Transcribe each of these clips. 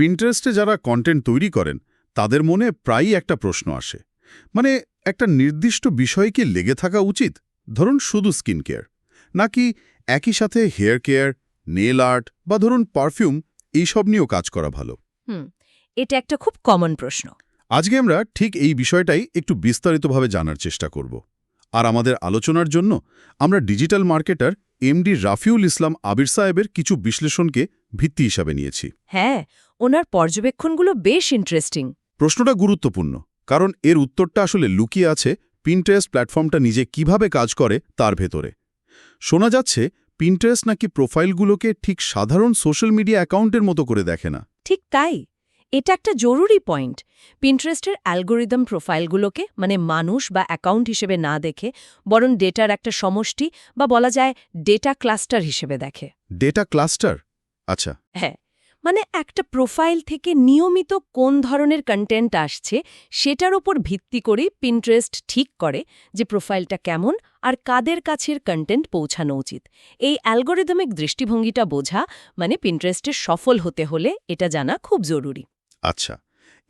পিন্টারেস্টে যারা কন্টেন্ট তৈরি করেন তাদের মনে প্রায়ই একটা প্রশ্ন আসে। মানে একটা নির্দিষ্ট বিষয় কি লেগে থাকা উচিত? ধরুন শুধু স্কিন কেয়ার নাকি একই সাথে হেয়ার কেয়ার নেল আর্ট বা ধরুন পারফিউম এইসব নিয়েও কাজ করা ভালো? এটা একটা খুব কমন প্রশ্ন। আজকে আমরা ঠিক এই বিষয়টাই একটু বিস্তারিতভাবে জানার চেষ্টা করব। আর আমাদের আলোচনার জন্য আমরা digital marketer MD Rafiul Islam Abir সাহেবের কিছু বিশ্লেষণকে ভিত্তি হিসাবে নিয়েছি। হ্যাঁ ওনার পর্যবেক্ষণগুলো বেশ ইন্টারেস্টিং প্রশ্নটা গুরুত্বপূর্ণ কারণ এর উত্তরটা আসলে লুকিয়ে আছে পিন্টারেস্ট প্ল্যাটফর্মটা নিজে কীভাবে কাজ করে তার ভেতরে। শোনা যাচ্ছে পিন্টারেস্ট নাকি প্রোফাইলগুলোকে ঠিক সাধারণ সোশ্যাল মিডিয়া অ্যাকাউন্টের মতো করে দেখে না। ঠিক তাই। এটা একটা জরুরি পয়েন্ট পিন্টারেস্টের অ্যালগোরিদম প্রোফাইলগুলোকে মানে মানুষ বা অ্যাকাউন্ট হিসেবে না দেখে বরং ডেটার একটা সমষ্টি বা বলা যায় ডেটা ক্লাস্টার হিসেবে দেখে। ডেটা ক্লাস্টার আচ্ছা। হ্যাঁ মানে একটা প্রোফাইল থেকে নিয়মিত কোন ধরনের কন্টেন্ট আসছে, সেটার ওপর ভিত্তি করে পিন্টারেস্ট ঠিক করে যে প্রোফাইলটা কেমন আর কাদের কাছের কন্টেন্ট পৌঁছানো উচিত। এই অ্যালগোরিদমিক দৃষ্টিভঙ্গিটা বোঝা মানে পিন্টারেস্টের সফল হতে হলে এটা জানা খুব জরুরি। আচ্ছা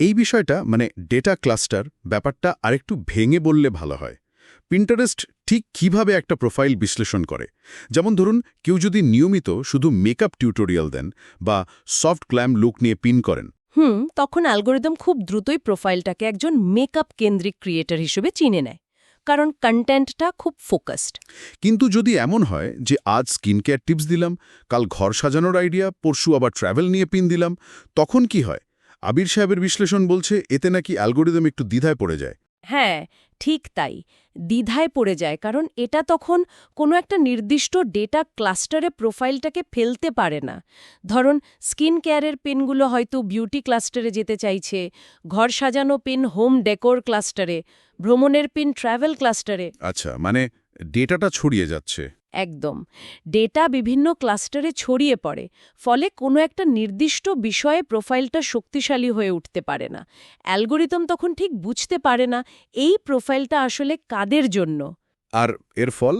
এই বিষয়টা মানে ডেটা ক্লাস্টার ব্যাপারটা আরেকটু ভেঙে বললে ভালো হয়। পিন্টারেস্ট ঠিক কীভাবে একটা প্রোফাইল বিশ্লেষণ করে? যেমন ধরুন কেউ যদি নিয়মিত শুধু মেকআপ টিউটোরিয়াল দেন বা সফট গ্ল্যাম লুক নিয়ে পিন করেন। হুম তখন অ্যালগোরিদম খুব দ্রুতই প্রোফাইলটাকে একজন মেকআপ কেন্দ্রিক ক্রিয়েটর হিসেবে চিনে নেয় কারণ কন্টেন্টটা খুব ফোকাসড কিন্তু যদি এমন হয় যে আজ স্কিন কেয়ার টিপস দিলাম কাল ঘর সাজানোর আইডিয়া পরশু আবার ট্র্যাভেল নিয়ে পিন দিলাম তখন কি হয়? আবির সাহেবের বিশ্লেষণ বলছে এতে নাকি অ্যালগোরিদম একটু দ্বিধায় পড়ে যায়। হ্যাঁ ঠিক তাই। দ্বিধায় পড়ে যায়, কারণ এটা তখন কোনো একটা নির্দিষ্ট ডেটা ক্লাস্টারে প্রোফাইলটাকে ফেলতে পারে না। ধরুন স্কিন কেয়ারের পেনগুলো হয়তো বিউটি ক্লাস্টারে যেতে চাইছে, ঘর সাজানো পেন হোম ডেকোর ক্লাস্টারে ভ্রমণের পেন ট্রাভেল ক্লাস্টারে আচ্ছা মানে ডেটাটা ছড়িয়ে যাচ্ছে। একদম। ডেটা বিভিন্ন ক্লাস্টারে ছড়িয়ে পড়ে ফলে কোনো একটা নির্দিষ্ট বিষয়ে প্রোফাইলটা শক্তিশালী হয়ে উঠতে পারে না। অ্যালগোরিদম তখন ঠিক বুঝতে পারে না এই প্রোফাইলটা আসলে কাদের জন্য। আর এর ফল?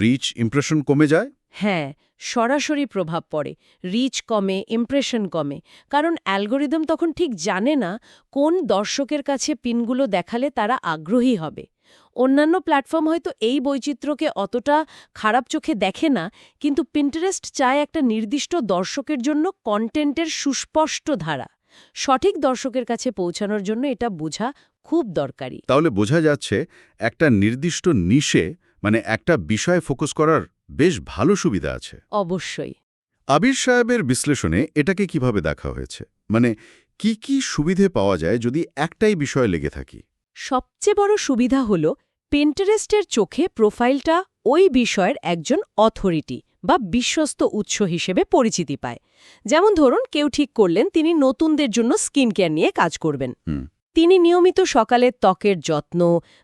রিচ ইমপ্রেশন কমে যায়? হ্যাঁ সরাসরি প্রভাব পড়ে রিচ কমে ইমপ্রেশন কমে কারণ অ্যালগোরিদম তখন ঠিক জানে না কোন দর্শকের কাছে পিনগুলো দেখালে তারা আগ্রহী হবে। অন্যান্য প্ল্যাটফর্ম হয়তো এই বৈচিত্র্যকে অতটা খারাপ চোখে দেখে না কিন্তু পিন্টারেস্ট চায় একটা নির্দিষ্ট দর্শকের জন্য কন্টেন্টের সুস্পষ্ট ধারা। সঠিক দর্শকের কাছে পৌঁছানোর জন্য এটা বোঝা খুব দরকারি। তাহলে বোঝা যাচ্ছে একটা নির্দিষ্ট নিশে মানে একটা বিষয়ে ফোকাস করার বেশ ভালো সুবিধা আছে। অবশ্যই। আবির সাহেবের বিশ্লেষণে এটাকে কীভাবে দেখা হয়েছে? মানে কি কি সুবিধে পাওয়া যায় যদি একটাই বিষয় লেগে থাকি? সবচেয়ে বড় সুবিধা হল পেন্টারেস্টের চোখে প্রোফাইলটা ওই বিষয়ের একজন অথরিটি বা বিশ্বস্ত উৎস হিসেবে পরিচিতি পায়। যেমন ধরুন কেউ ঠিক করলেন তিনি নতুনদের জন্য স্কিন কেয়ার নিয়ে কাজ করবেন। তিনি নিয়মিত সকালে ত্বকের যত্ন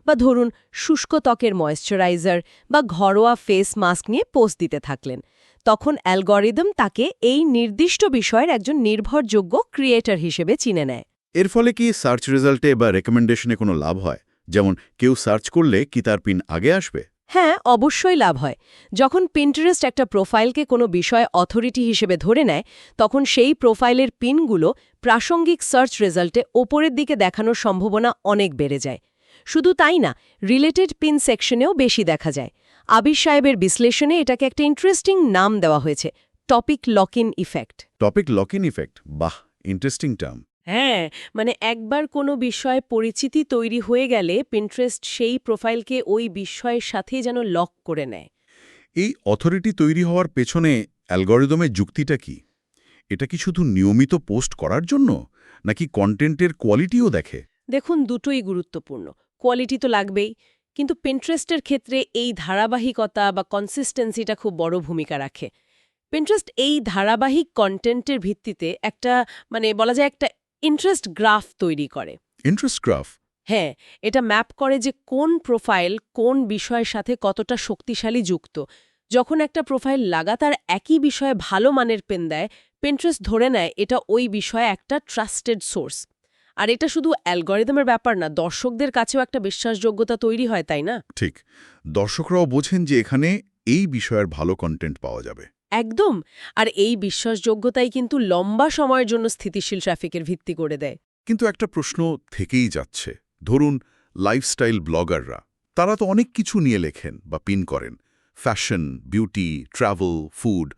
বা ধরুন শুষ্ক ত্বকের ময়েশ্চারাইজার বা ঘরোয়া ফেস মাস্ক নিয়ে পোস্ট দিতে থাকলেন। তখন অ্যালগরিদম তাকে এই নির্দিষ্ট বিষয়ের একজন নির্ভরযোগ্য ক্রিয়েটর হিসেবে চিনে নেয়। এর ফলে কি সার্চ রেজাল্টে বা রেকমেন্ডেশনে কোনো লাভ হয়? যেমন কেউ সার্চ করলে কি তার পিন আগে আসবে? হ্যাঁ অবশ্যই লাভ হয়। যখন পিন্টারেস্ট একটা প্রোফাইলকে কোনো বিষয়ে অথরিটি হিসেবে ধরে নেয় তখন সেই প্রোফাইলের পিনগুলো প্রাসঙ্গিক সার্চ রেজাল্টে ওপরের দিকে দেখানোর সম্ভাবনা অনেক বেড়ে যায়। শুধু তাই না রিলেটেড পিন সেকশনেও বেশি দেখা যায়। আবির সাহেবের বিশ্লেষণে এটাকে একটা ইন্টারেস্টিং নাম দেওয়া হয়েছে topic lock in effect topic lock in effect বাহ ইন্টারেস্টিং টার্ম হ্যাঁ মানে একবার কোনো বিষয়ে পরিচিতি তৈরি হয়ে গেলে পিন্টারেস্ট সেই প্রোফাইলকে ওই বিষয়ের সাথে যেন লক করে নেয়। এই অথরিটি তৈরি হওয়ার পেছনে অ্যালগরিদমের যুক্তিটা কি? এটা কি শুধু নিয়মিত পোস্ট করার জন্য নাকি কন্টেন্টের কোয়ালিটিও দেখে? দেখুন দুটোই গুরুত্বপূর্ণ। কোয়ালিটি তো লাগবেই কিন্তু পিন্টারেস্টের ক্ষেত্রে এই ধারাবাহিকতা বা কনসিস্টেন্সিটা খুব বড় ভূমিকা রাখে। পিন্টারেস্ট এই ধারাবাহিক কন্টেন্টের ভিত্তিতে একটা মানে বলা যায় একটা ইন্টারেস্ট গ্রাফ তৈরি করে। ইন্টারেস্ট গ্রাফ হ্যাঁ এটা ম্যাপ করে যে কোন প্রোফাইল কোন বিষয়ের সাথে কতটা শক্তিশালী যুক্ত। যখন একটা প্রোফাইল লাগাতার একই বিষয়ে ভালো মানের পেন দেয় পিন্টারেস্ট ধরে নেয় এটা ওই বিষয়ে একটা ট্রাস্টেড সোর্স আর এটা শুধু অ্যালগরিদমের ব্যাপার না দর্শকদের কাছেও একটা বিশ্বাসযোগ্যতা তৈরি হয় তাই না? ঠিক। দর্শকরাও বোঝেন যে এখানে এই বিষয়ের ভালো কন্টেন্ট পাওয়া যাবে। একদম। আর এই বিশ্বাসযোগ্যতাই কিন্তু লম্বা সময়ের জন্য স্থিতিশীল ট্রাফিকের ভিত্তি করে দেয়। কিন্তু একটা প্রশ্ন থেকেই যাচ্ছে। ধরুন লাইফস্টাইল ব্লগাররা তারা তো অনেক কিছু নিয়ে লেখেন বা পিন করেন। ফ্যাশন বিউটি ট্রাভেল ফুড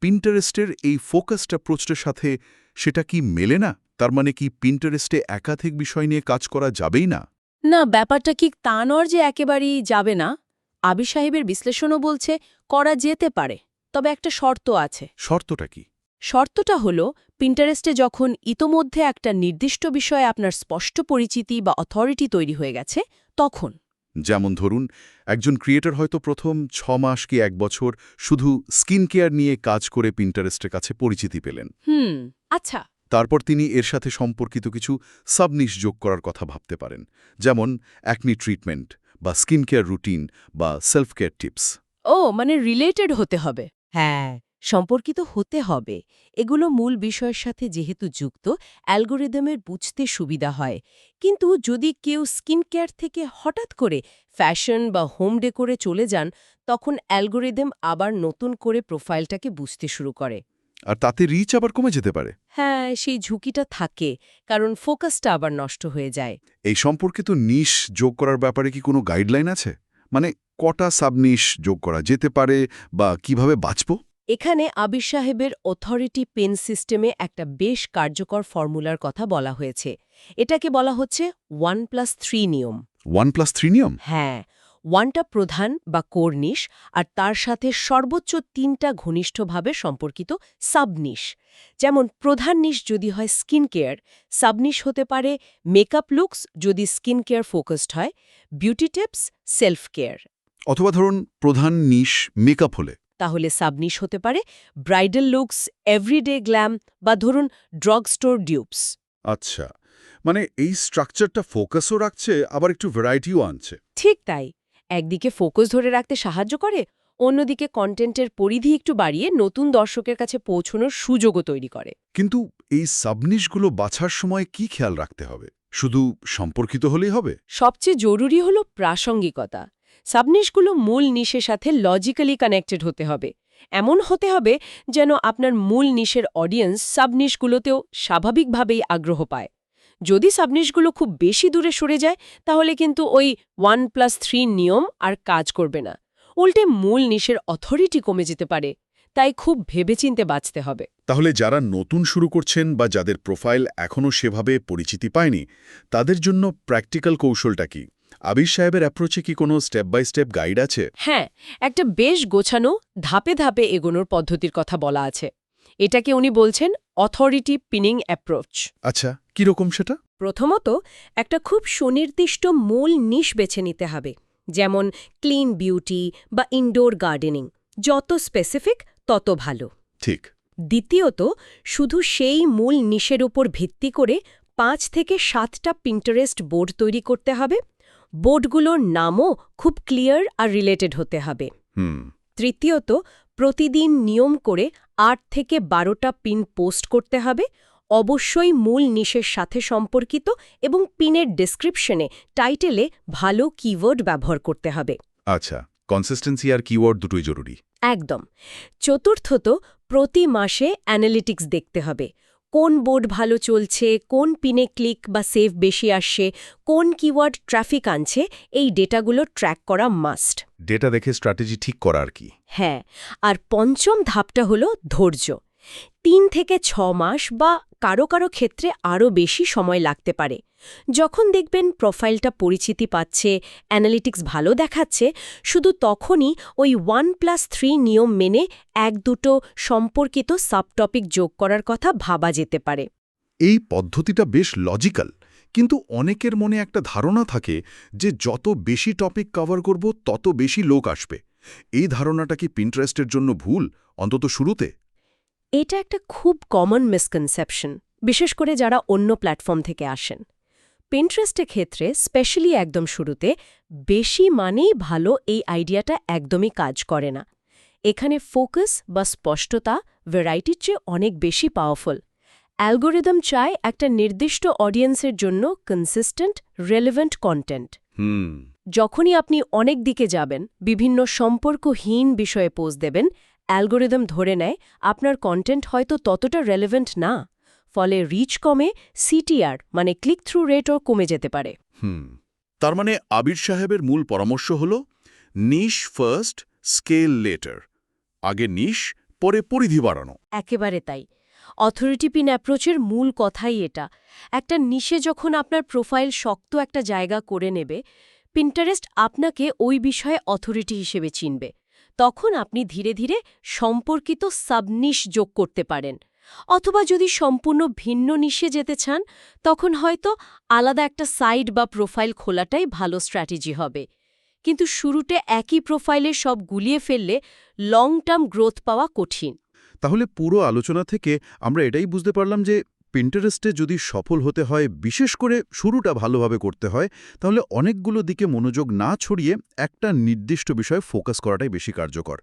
পিন্টারেস্টের এই ফোকাসড অ্যাপ্রোচটার সাথে সেটা কি মেলে না? তার মানে কি পিন্টারেস্টে একাধিক বিষয় নিয়ে কাজ করা যাবেই না? না ব্যাপারটা কি তা নর যে একেবারেই যাবে না। আবি সাহেবের বিশ্লেষণও বলছে করা যেতে পারে। তবে একটা শর্ত আছে। শর্তটা কি? শর্তটা হলো পিন্টারেস্টে যখন ইতোমধ্যে একটা নির্দিষ্ট বিষয়ে আপনার স্পষ্ট পরিচিতি বা অথরিটি তৈরি হয়ে গেছে তখন। যেমন ধরুন একজন ক্রিয়েটর হয়তো প্রথম ছ মাস কি এক বছর শুধু স্কিন কেয়ার নিয়ে কাজ করে পিন্টারেস্টের কাছে পরিচিতি পেলেন। হুম আচ্ছা। তারপর তিনি এর সাথে সম্পর্কিত কিছু সাবনিশ যোগ করার কথা ভাবতে পারেন যেমন অ্যাকনি ট্রিটমেন্ট বা স্কিন কেয়ার রুটিন বা সেলফ কেয়ার টিপস ও মানে রিলেটেড হতে হবে। হ্যাঁ সম্পর্কিত হতে হবে। এগুলো মূল বিষয়ের সাথে যেহেতু যুক্ত অ্যালগোরিদমের বুঝতে সুবিধা হয়। কিন্তু যদি কেউ স্কিন কেয়ার থেকে হঠাৎ করে ফ্যাশন বা হোম ডেকোরে চলে যান তখন অ্যালগোরিদম আবার নতুন করে প্রোফাইলটাকে বুঝতে শুরু করে। আর তাতে রিচ আবার কমে যেতে পারে। হ্যাঁ সেই ঝুঁকিটা থাকে কারণ ফোকাসটা আবার নষ্ট হয়ে যায়। এই সম্পর্কিত নিশ যোগ করার ব্যাপারে কি কোনো গাইডলাইন আছে? মানে কটা সাবনিশ যোগ করা যেতে পারে বা কীভাবে বাঁচব? এখানে আবির সাহেবের অথরিটি পেন সিস্টেমে একটা বেশ কার্যকর ফর্মুলার কথা বলা হয়েছে। এটাকে বলা হচ্ছে ওয়ান প্লাস থ্রি নিয়ম। ওয়ান প্লাস থ্রি নিয়ম? হ্যাঁ ওয়ানটা প্রধান বা কোরনিশ আর তার সাথে সর্বোচ্চ তিনটা ঘনিষ্ঠভাবে সম্পর্কিত সাবনিশ। যেমন প্রধান নিশ যদি হয় স্কিন কেয়ার সাবনিশ হতে পারে মেকআপ লুকস যদি স্কিন কেয়ার ফোকাসড হয় বিউটি টিপস সেলফ কেয়ার অথবা ধরুন প্রধান নিশ মেকআপ হলে। তাহলে সাবনিশ হতে পারে ব্রাইডাল লুকস এভরিডে গ্ল্যাম বা ধরুন ড্রগ স্টোর ডিউপস আচ্ছা মানে এই স্ট্রাকচারটা ফোকাসও রাখছে আবার একটু ভ্যারাইটিও আনছে। ঠিক তাই একদিকে ফোকাস ধরে রাখতে সাহায্য করে অন্যদিকে কন্টেন্টের পরিধি একটু বাড়িয়ে নতুন দর্শকের কাছে পৌঁছনোর সুযোগও তৈরি করে। কিন্তু এই সাবনিশগুলো বাছার সময় কি খেয়াল রাখতে হবে? শুধু সম্পর্কিত হলেই হবে? সবচেয়ে জরুরি হল প্রাসঙ্গিকতা। সাবনিশগুলো মূল নিশের সাথে লজিক্যালি কানেক্টেড হতে হবে। এমন হতে হবে যেন আপনার মূল নিশের অডিয়েন্স সাবনিশগুলোতেও স্বাভাবিকভাবেই আগ্রহ পায়। যদি সাবনিশগুলো খুব বেশি দূরে সরে যায়, তাহলে কিন্তু ওই ওয়ান প্লাস থ্রি নিয়ম আর কাজ করবে না। উল্টে মূল নিশের অথরিটি কমে যেতে পারে, তাই খুব ভেবেচিন্তে বাঁচতে হবে। তাহলে যারা নতুন শুরু করছেন বা যাদের প্রোফাইল এখনও সেভাবে পরিচিতি পায়নি, তাদের জন্য প্র্যাকটিক্যাল কৌশলটা কি? আবির সাহেবের অ্যাপ্রোচে কি কোনো স্টেপ বাই স্টেপ গাইড আছে? হ্যাঁ একটা বেশ গোছানো ধাপে ধাপে এগোনোর পদ্ধতির কথা বলা আছে। এটাকে উনি বলছেন অথরিটি পিনিং অ্যাপ্রোচ আচ্ছা কীরকম সেটা? প্রথমত একটা খুব সুনির্দিষ্ট মূল নিশ বেছে নিতে হবে যেমন ক্লিন বিউটি বা ইনডোর গার্ডেনিং যত স্পেসিফিক তত ভালো। ঠিক। দ্বিতীয়ত শুধু সেই মূল নিশের ওপর ভিত্তি করে পাঁচ থেকে সাতটা পিন্টারেস্ট বোর্ড তৈরি করতে হবে বোর্ডগুলোর নামও খুব ক্লিয়ার আর রিলেটেড হতে হবে। হুম। তৃতীয়ত প্রতিদিন নিয়ম করে আট থেকে বারোটা পিন পোস্ট করতে হবে। অবশ্যই মূল নিশের সাথে সম্পর্কিত এবং পিনের ডেসক্রিপশনে টাইটেলে ভালো কিওয়ার্ড ব্যবহার করতে হবে। আচ্ছা কনসিস্টেন্সি আর কিওয়ার্ড দুটোই জরুরি। একদম। চতুর্থত প্রতি মাসে অ্যানালিটিক্স দেখতে হবে। কোন বোর্ড ভালো চলছে কোন পিনে ক্লিক বা সেভ বেশি আসছে কোন কিওয়ার্ড ট্রাফিক আনছে এই ডেটাগুলো ট্র্যাক করা মাস্ট। ডেটা দেখে স্ট্র্যাটেজি ঠিক করা আর কি? হ্যাঁ আর পঞ্চম ধাপটা হলো ধৈর্য। তিন থেকে ছ মাস বা কারও কারও ক্ষেত্রে আরও বেশি সময় লাগতে পারে। যখন দেখবেন প্রোফাইলটা পরিচিতি পাচ্ছে, অ্যানালিটিক্স ভালো দেখাচ্ছে, শুধু তখনই ওই ওয়ান প্লাস থ্রি নিয়ম মেনে এক দুটো সম্পর্কিত সাবটপিক যোগ করার কথা ভাবা যেতে পারে। এই পদ্ধতিটা বেশ লজিক্যাল, কিন্তু অনেকের মনে একটা ধারণা থাকে যে যত বেশি টপিক কভার করব, তত বেশি লোক আসবে। এই ধারণাটা কি পিন্টারেস্টের জন্য ভুল, অন্তত শুরুতে? এটা একটা খুব কমন মিসকনসেপশন বিশেষ করে যারা অন্য প্ল্যাটফর্ম থেকে আসেন। পিন্টারেস্টের ক্ষেত্রে স্পেশালি একদম শুরুতে বেশি মানেই ভালো এই আইডিয়াটা একদমই কাজ করে না। এখানে ফোকাস বা স্পষ্টতা ভ্যারাইটির চেয়ে অনেক বেশি পাওয়ারফুল অ্যালগোরিদম চায় একটা নির্দিষ্ট অডিয়েন্সের জন্য কনসিস্টেন্ট রেলেভেন্ট কন্টেন্ট হুম। যখনই আপনি অনেক দিকে যাবেন বিভিন্ন সম্পর্কহীন বিষয়ে পোজ দেবেন অ্যালগোরিদম ধরে নেয় আপনার কন্টেন্ট হয়তো ততটা রেলেভেন্ট না। ফলে রিচ কমে সিটিআর মানে ক্লিক থ্রু রেটও কমে যেতে পারে। হুম তার মানে আবির সাহেবের মূল পরামর্শ হল নিশ ফার্স্ট স্কেল লেটার আগে নিশ পরে পরিধি বাড়ানো। একেবারে তাই। অথরিটি পিন অ্যাপ্রোচের মূল কথাই এটা। একটা নিশে যখন আপনার প্রোফাইল শক্ত একটা জায়গা করে নেবে পিন্টারেস্ট আপনাকে ওই বিষয়ে অথরিটি হিসেবে চিনবে। তখন আপনি ধীরে ধীরে সম্পর্কিত সাবনিশ যোগ করতে পারেন। অথবা যদি সম্পূর্ণ ভিন্ন নিশে যেতে চান, তখন হয়তো আলাদা একটা সাইড বা প্রোফাইল খোলাটাই ভালো স্ট্র্যাটেজি হবে। কিন্তু শুরুতে একই প্রোফাইলে সব গুলিয়ে ফেললে লং টার্ম গ্রোথ পাওয়া কঠিন। তাহলে পুরো আলোচনা থেকে আমরা এটাই বুঝতে পারলাম যে পিন্টারেস্টে যদি সফল হতে হয়, বিশেষ করে শুরুটা ভালোভাবে করতে হয়, তাহলে অনেকগুলো দিকে মনোযোগ না ছড়িয়ে একটা নির্দিষ্ট বিষয়ে ফোকাস করাটাই বেশি কার্যকর।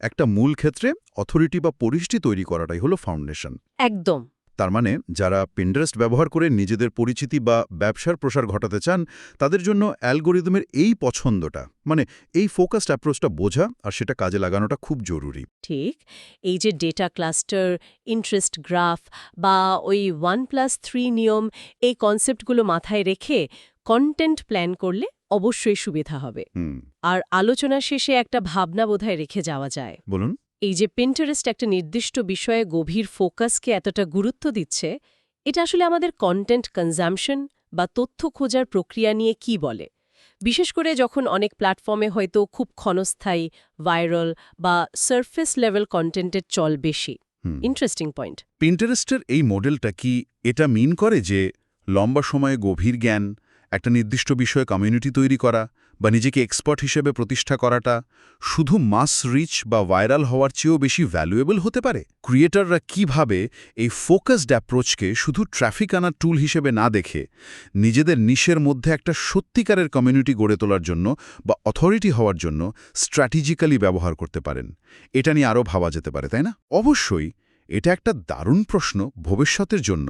একটা মূল ক্ষেত্রে অথরিটি বা পরিষ্টি তৈরি করাটাই হলো ফাউন্ডেশন একদম। তার মানে যারা পিন্টারেস্ট ব্যবহার করে নিজেদের পরিচিতি বা ব্যবসার প্রসার ঘটাতে চান তাদের জন্য অ্যালগোরিদমের এই পছন্দটা মানে এই ফোকাসড অ্যাপ্রোচটা বোঝা আর সেটা কাজে লাগানোটা খুব জরুরি। ঠিক এই যে ডেটা ক্লাস্টার ইন্টারেস্ট গ্রাফ বা ওই ওয়ান প্লাস থ্রি নিয়ম এই কনসেপ্টগুলো মাথায় রেখে কন্টেন্ট প্ল্যান করলে অবশ্যই সুবিধা হবে। আর আলোচনা শেষে একটা ভাবনা বোধহয় রেখে যাওয়া যায়। বলুন। এই যে পিন্টারেস্ট একটা নির্দিষ্ট বিষয়ে গভীর ফোকাসকে এতটা গুরুত্ব দিচ্ছে এটা আসলে আমাদের কন্টেন্ট কনজামশন বা তথ্য খোঁজার প্রক্রিয়া নিয়ে কি বলে? বিশেষ করে যখন অনেক প্ল্যাটফর্মে হয়তো খুব ক্ষণস্থায়ী ভাইরাল বা সারফেস লেভেল কন্টেন্টের চল বেশি। ইন্টারেস্টিং পয়েন্ট পিন্টারেস্টের এই মডেলটা কি এটা মিন করে যে লম্বা সময়ে গভীর জ্ঞান একটা নির্দিষ্ট বিষয়ে কমিউনিটি তৈরি করা বা নিজেকে এক্সপার্ট হিসেবে প্রতিষ্ঠা করাটা শুধু মাস রিচ বা ভাইরাল হওয়ার চেয়েও বেশি ভ্যালুয়েবল হতে পারে? ক্রিয়েটাররা কীভাবে এই ফোকাসড অ্যাপ্রোচকে শুধু ট্রাফিক আনার টুল হিসেবে না দেখে নিজেদের নিশের মধ্যে একটা সত্যিকারের কমিউনিটি গড়ে তোলার জন্য বা অথরিটি হওয়ার জন্য স্ট্র্যাটেজিক্যালি ব্যবহার করতে পারেন? এটা নিয়ে আরও ভাবা যেতে পারে, তাই না? অবশ্যই এটা একটা দারুণ প্রশ্ন ভবিষ্যতের জন্য।